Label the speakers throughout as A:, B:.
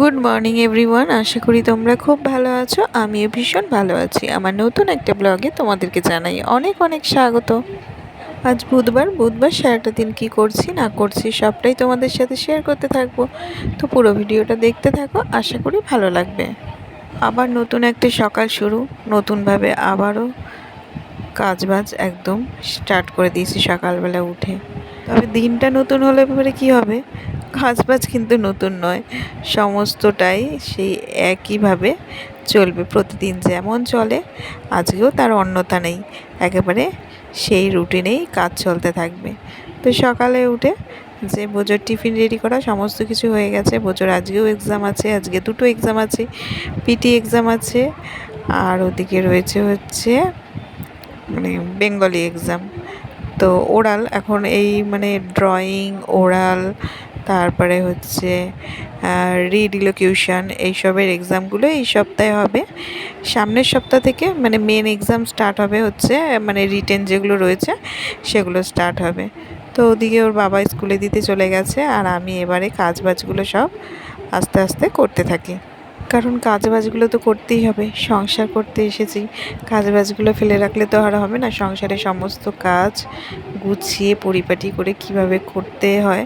A: Good morning everyone আশা করি তোমরা খুব ভালো আছো। আমিও ভীষণ ভালো আছি। আমার নতুন একটা ব্লগে তোমাদেরকে জানাই অনেক অনেক স্বাগত। আজ বুধবার বুধবার সারাটা দিন কি করছি, না করছি সবটাই তোমাদের সাথে শেয়ার করতে থাকব। তো পুরো ভিডিওটা দেখতে থাকো, আশা করি ভালো লাগবে। আবার নতুন একটা সকাল শুরু, নতুনভাবে আবারও কাজবাজ একদম স্টার্ট করে দিয়েছি সকালবেলা উঠে। তবে দিনটা নতুন হলে পরে কী হবে? কাজবাজ কিন্তু নতুন নয়, সমস্তটাই সেই একইভাবে চলবে প্রতিদিন যেমন চলে, আজকেও তার অন্যতা নেই। একেবারে সেই রুটিনেই কাজ চলতে থাকবে। তো সকালে উঠে যে বোঝোর টিফিন রেডি করা সমস্ত কিছু হয়ে গেছে। বোঝোর আজকেও এক্সাম আছে, আজকে দুটো এক্সাম আছে পিটি এক্সাম আছে, আর ওদিকে রয়েছে হচ্ছে মানে বেঙ্গলি এক্সাম তো ওরাল এখন এই মানে ড্রয়িং ওরাল তারপরে হচ্ছে রিডিলোকিউশন এইসবের এক্সামগুলো এই সপ্তাহে হবে। সামনের সপ্তাহ থেকে মানে মেন এক্সাম স্টার্ট হবে হচ্ছে মানে রিটেন যেগুলো রয়েছে সেগুলো স্টার্ট হবে। তো ওদিকে ওর বাবা স্কুলে দিতে চলে গেছে আর আমি এবারে কাজ বাজগুলো সব আস্তে আস্তে করতে থাকি। কারণ কাজ বাজগুলো তো করতেই হবে, সংসার করতে এসেছি। কাজ বাজগুলো ফেলে রাখলে তো আর হবে না সংসারের সমস্ত কাজ গুছিয়ে পরিপাটি করে কীভাবে করতে হয়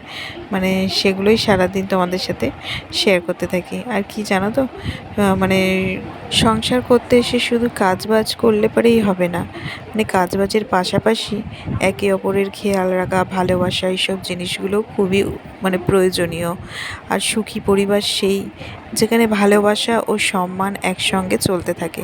A: মানে সেগুলোই সারাদিন তোমাদের সাথে শেয়ার করতে থাকি। আর কি জানো তো? মানে সংসার করতে এসে শুধু কাজ বাজ করলে পরেই হবে না। মানে কাজ বাজের পাশাপাশি একে অপরের খেয়াল রাখা, ভালোবাসা, এইসব জিনিসগুলো খুবই মানে প্রয়োজনীয়। আর সুখী পরিবার সেই, যেখানে ভালোবাসা ও সম্মান একসঙ্গে চলতে থাকে।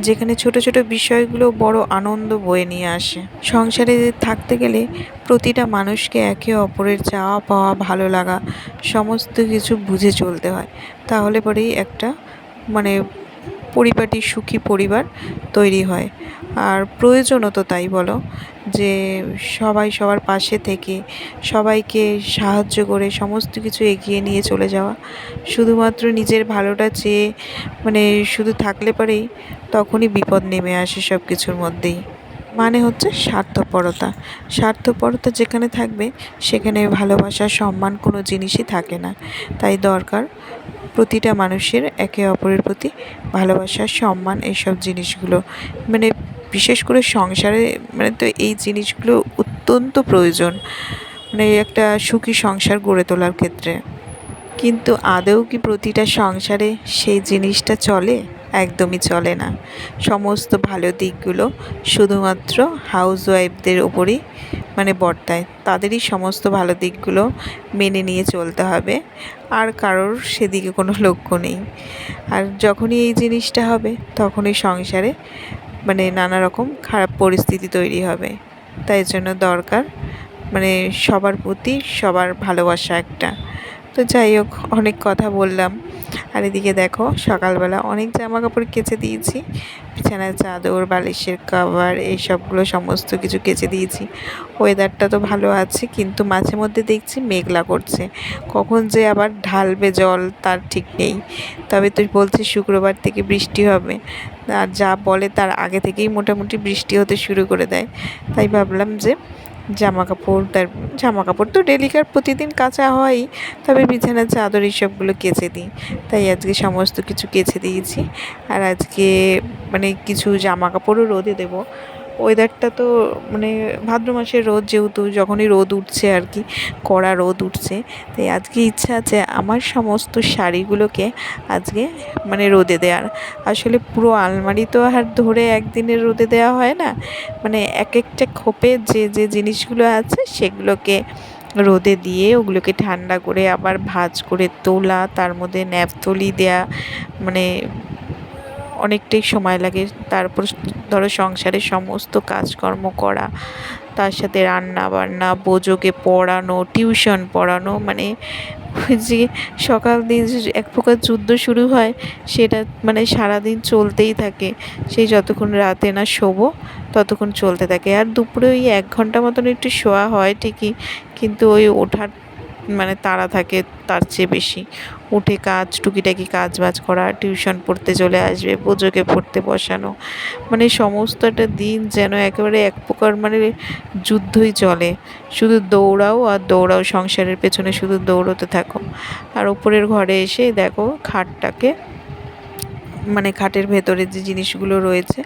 A: যেখানে ছোট ছোট বিষয়গুলো বড় আনন্দ বয়ে নিয়ে আসে। সংসারে থাকতে গেলে প্রতিটা মানুষকে একে অপরের চাওয়া পাওয়া ভালো লাগা, সমস্ত কিছু বুঝে চলতে হয়। তাহলে পরেই একটা মানে পরিপাটি সুখী পরিবার তৈরি হয়। আর প্রয়োজনও তো তাই বলো, যে সবাই সবার পাশে থেকে, সবাইকে সাহায্য করে সমস্ত কিছু এগিয়ে নিয়ে চলে যাওয়া। শুধুমাত্র নিজের ভালোটা চেয়ে মানে শুধু থাকলে পরেই তখনই বিপদ নেমে আসে সব কিছুর মধ্যেই। মানে হচ্ছে স্বার্থপরতা। স্বার্থপরতা যেখানে থাকবে, সেখানে ভালোবাসা, সম্মান কোনো জিনিসই থাকে না। তাই দরকার প্রতিটা মানুষের একে অপরের প্রতি ভালোবাসা, সম্মান এইসব জিনিসগুলো। মানে বিশেষ করে সংসারে মানে তো এই জিনিসগুলো অত্যন্ত প্রয়োজন। মানে একটা সুখী সংসার গড়ে তোলার ক্ষেত্রে। কিন্তু আদৌ কি প্রতিটা সংসারে সেই জিনিসটা চলে? একদমই চলে না। সমস্ত ভালো দিকগুলো শুধুমাত্র হাউস ওয়াইফদের ওপরেই মানে বর্তায়। তাদেরই সমস্ত ভালো দিকগুলো মেনে নিয়ে চলতে হবে। আর কারোর সেদিকে কোনো লক্ষ্য নেই। আর যখনই এই জিনিসটা হবে, তখনই সংসারে মানে নানা রকম খারাপ পরিস্থিতি তৈরি হবে। তাই জন্য দরকার মানে সবার প্রতি সবার ভালোবাসা একটা। তো যাই হোক, অনেক কথা বললাম। আর এদিকে দেখো, সকালবেলা অনেক জামা কাপড় কেচে দিয়েছি। বিছানার চাদর, বালিশের কাভার এইসবগুলো সমস্ত কিছু কেচে দিয়েছি। ওয়েদারটা তো ভালো আছে, কিন্তু মাঝে মধ্যে দেখছি মেঘলা করছে। কখন যে আবার ঢালবে জল, তার ঠিক নেই। তবে তুই বলছিস শুক্রবার থেকে বৃষ্টি হবে। আর যা বলে তার আগে থেকেই মোটামুটি বৃষ্টি হতে শুরু করে দেয়। তাই ভাবলাম যে জামা কাপড় তার জামা কাপড় তো ডেলিকার প্রতিদিন কাঁচা হয়ই তবে বিছানার চাদর এইসবগুলো কেচে দিই। তাই আজকে সমস্ত কিছু কেচে দিয়েছি। আর আজকে মানে কিছু জামা কাপড়ও রোদে দেবো। ওয়েদারটা তো মানে ভাদ্র মাসের রোদ যেহেতু, যখনই রোদ উঠছে আর কি কড়া রোদ উঠছে, তাই আজকে ইচ্ছা আছে আমার সমস্ত শাড়িগুলোকে আজকে মানে রোদে দেওয়ার। আসলে পুরো আলমারি তো আর ধরে একদিনের রোদে দেওয়া হয় না মানে এক একটা খোপে যে যে জিনিসগুলো আছে সেগুলোকে রোদে দিয়ে ওগুলোকে ঠান্ডা করে আবার ভাজ করে তোলা, তার মধ্যে ন্যাপথলি দেয়া মানে অনেকটাই সময় লাগে। তারপর ধরো সংসারের সমস্ত কাজকর্ম করা, তার সাথে রান্না বান্না বোঝোকে পড়ানো, টিউশন পড়ানো মানে যে সকাল দিন এক প্রকার যুদ্ধ শুরু হয়, সেটা মানে সারাদিন চলতেই থাকে। সেই যতক্ষণ রাতে না শোবো, ততক্ষণ চলতে থাকে। আর দুপুরে ওই এক ঘণ্টা মতন একটু শোয়া হয় ঠিকই, কিন্তু ওই ওঠার মানে তারা থাকে তার চেয়ে বেশি। উঠে কাজ, টুকিটাকি কাজ বাজ করা, টিউশন পড়তে চলে আসবে, পুজোকে পড়তে বসানো। মানে সমস্ত একটা দিন যেন একেবারে এক প্রকার মানে যুদ্ধই চলে। শুধু দৌড়াও আর দৌড়াও, সংসারের পেছনে শুধু দৌড়োতে থাকো। আর ওপরের ঘরে এসে দেখো খাটটাকে মানে খাটের ভেতরে যে জিনিসগুলো রয়েছে,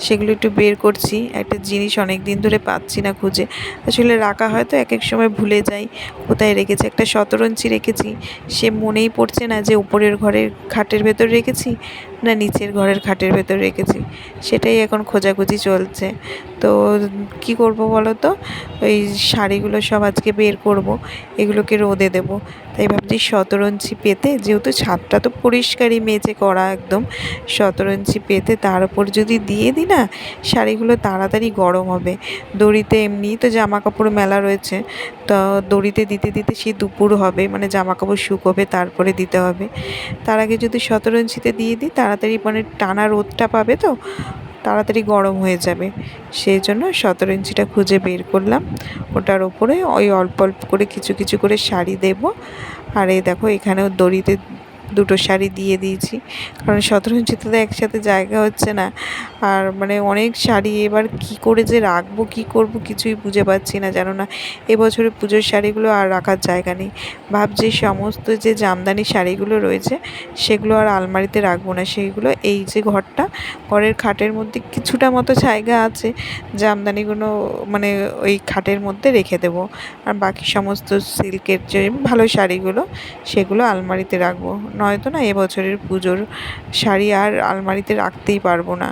A: সেগুলো একটু বের করছি। একটা জিনিস অনেক দিন ধরে পাচ্ছি না খুঁজে। আসলে রাখা হয়তো এক এক সময় ভুলে যাই, কোথায় রেখেছি? একটা শতরঞ্চি রেখেছি। সে মনেই পড়ছে না যে উপরের ঘরের খাটের ভেতর রেখেছি। না নিচের ঘরের খাটের ভেতর রেখেছি। সেটাই এখন খোঁজাখুঁজি চলছে। তো কি করব বলো তো? ওই শাড়িগুলো সব আজকে বের করব, এগুলোকে রোদে দেব। তাই ভাবছি শতরঞ্চি পেতে, যেহেতু ছাদটা তো পরিষ্কারই মেজে করা একদম শতরঞ্চি পেতে তার উপর যদি দিয়ে দিই না, শাড়িগুলো তাড়াতাড়ি গরম হবে। দড়িতে এমনিই তো জামা কাপড় মেলা রয়েছে, তো দড়িতে দিতে দিতে সে দুপুর হবে মানে জামা কাপড় শুকোবে, তারপরে দিতে হবে। তার আগে যদি শতরঞ্চিতে দিয়ে দিই তাড়াতাড়ি মানে টানা রোদটা পাবে তো, তাড়াতাড়ি গরম হয়ে যাবে। সেই জন্য সতেরো ইঞ্চিটা খুঁজে বের করলাম। ওটার ওপরে ওই অল্প অল্প করে কিছু কিছু করে শাড়ি দেব। আর এই দেখো এখানেও দড়িতে দুটো শাড়ি দিয়ে দিয়েছি। কারণ সতেরো ইঞ্চিতে তো একসাথে জায়গা হচ্ছে না। আর মানে অনেক শাড়ি এবার কি করে যে রাখব, কি করব কিছুই বুঝে পাচ্ছি না জানো না। এবছরে পুজোর শাড়িগুলো আর রাখার জায়গা নেই। ভাবছি সমস্ত যে জামদানি শাড়িগুলো রয়েছে, সেগুলো আর আলমারিতে রাখব না। সেইগুলো এই যে ঘরটা, ঘরের খাটের মধ্যে কিছুটা মতো জায়গা আছে। জামদানিগুলো মানে ওই খাটের মধ্যে রেখে দেবো। আর বাকি সমস্ত সিল্কের যে ভালো শাড়িগুলো, সেগুলো আলমারিতে রাখব। নয়তো না এবছরের পুজোর শাড়ি আর আলমারিতে রাখতেই পারব না।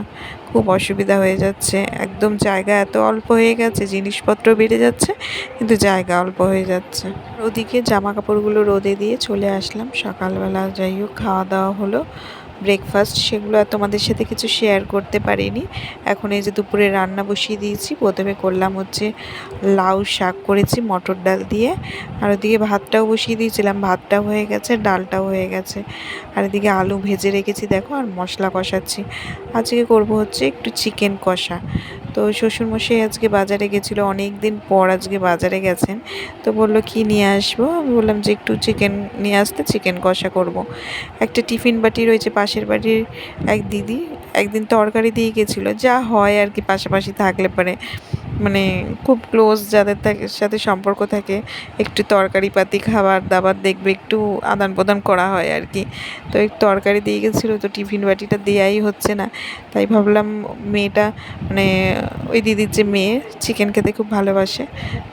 A: খুব অসুবিধা হয়ে যাচ্ছে। একদম জায়গা এত অল্প হয়ে গেছে, জিনিসপত্র বেড়ে যাচ্ছে, কিন্তু জায়গা অল্প হয়ে যাচ্ছে। ওদিকে জামা কাপড়গুলো রোদে দিয়ে চলে আসলাম। সকালবেলা যাই হোক, খাওয়া দাওয়া হলো। ব্রেকফাস্ট সেগুলো তোমাদের সাথে কিছু শেয়ার করতে পারিনি। এখন এই যে দুপুরে রান্না বসিয়ে দিয়েছি, প্রথমে করলাম হচ্ছে লাউ শাক করেছি, মটর ডাল দিয়ে। আর ওদিকে ভাতটাও বসিয়ে দিয়েছিলাম, ভাতটাও হয়ে গেছে, ডালটাও হয়ে গেছে। আর এদিকে আলু ভেজে রেখেছি, দেখো, আর মশলা কষাচ্ছি। আজকে করব হচ্ছে একটু চিকেন কষা। তো শ্বশুরমশাই আজকে বাজারে গেছিল অনেক দিন পর আজকে বাজারে গেছেন। তো বলল, কি নিয়ে আসব? আমি বললাম যে, একটু চিকেন নিয়ে আসতে চিকেন কষা করব। একটা টিফিন বাটি রয়েছে পাশের বাড়ির এক দিদি, একদিন তরকারি দিয়ে গেছিল, যা হয় আর কি পাশাপাশি থাকলে পরে। মানে খুব ক্লোজ যাদের থাকে, সাথে সম্পর্ক থাকে, একটু তরকারি পাতি, খাবার দাবার দেখবে, একটু আদান প্রদান করা হয় আর কি। তো এই তরকারি দিয়ে গেছিল, তো টিফিন বাটিটা দেওয়াই হচ্ছে না। তাই ভাবলাম মেয়েটা মানে ওই দিদির যে মেয়ে চিকেন খেতে খুব ভালোবাসে।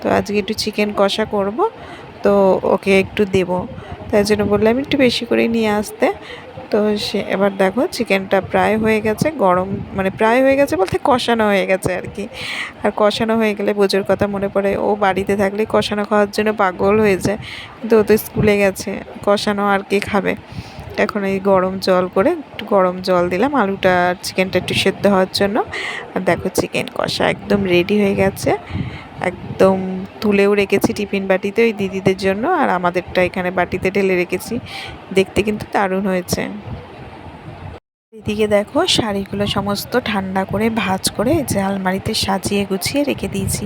A: তো আজকে একটু চিকেন কষা করব, তো ওকে একটু দেবো। তাই জন্য বললাম একটু বেশি করে নিয়ে আসতে। তো সে এবার দেখো চিকেনটা প্রায় হয়ে গেছে, গরম মানে প্রায় হয়ে গেছে বলতে কষানো হয়ে গেছে আর কি। আর কষানো হয়ে গেলে বোঝোর কথা মনে পড়ে, ও বাড়িতে থাকলে কষানো খাওয়ার জন্য পাগল হয়ে যায়। কিন্তু ও তো স্কুলে গেছে, কষানো আর কি খাবে? এখন এই গরম জল করে একটু গরম জল দিলাম, আলুটা আর চিকেনটা একটু সেদ্ধ হওয়ার জন্য। আর দেখো চিকেন কষা একদম রেডি হয়ে গেছে, একদম তুলেও রেখেছি টিফিন বাটিতে ওই দিদিদের জন্য, আর আমাদেরটা এখানে বাটিতে ঢেলে রেখেছি। দেখতে কিন্তু দারুণ হয়েছে। এদিকে দেখো, শাড়িগুলো সমস্ত ঠান্ডা করে ভাজ করে যে আলমারিতে সাজিয়ে গুছিয়ে রেখে দিয়েছি।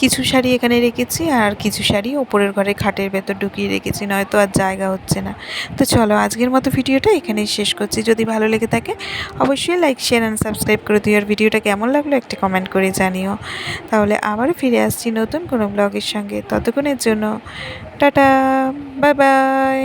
A: কিছু শাড়ি এখানে রেখেছি আর কিছু শাড়ি ওপরের ঘরে খাটের ভেতর ঢুকিয়ে রেখেছি, নয়তো আর জায়গা হচ্ছে না। তো চলো, আজকের মতো ভিডিওটা এখানেই শেষ করছি। যদি ভালো লেগে থাকে, অবশ্যই লাইক শেয়ার অ্যান্ড সাবস্ক্রাইব করে দিও। আর ভিডিওটা কেমন লাগল একটা কমেন্ট করে জানিও। তাহলে আবার ফিরে আসছি নতুন কোনো ব্লগের সঙ্গে। ততক্ষণের জন্য টাটা বাই বাই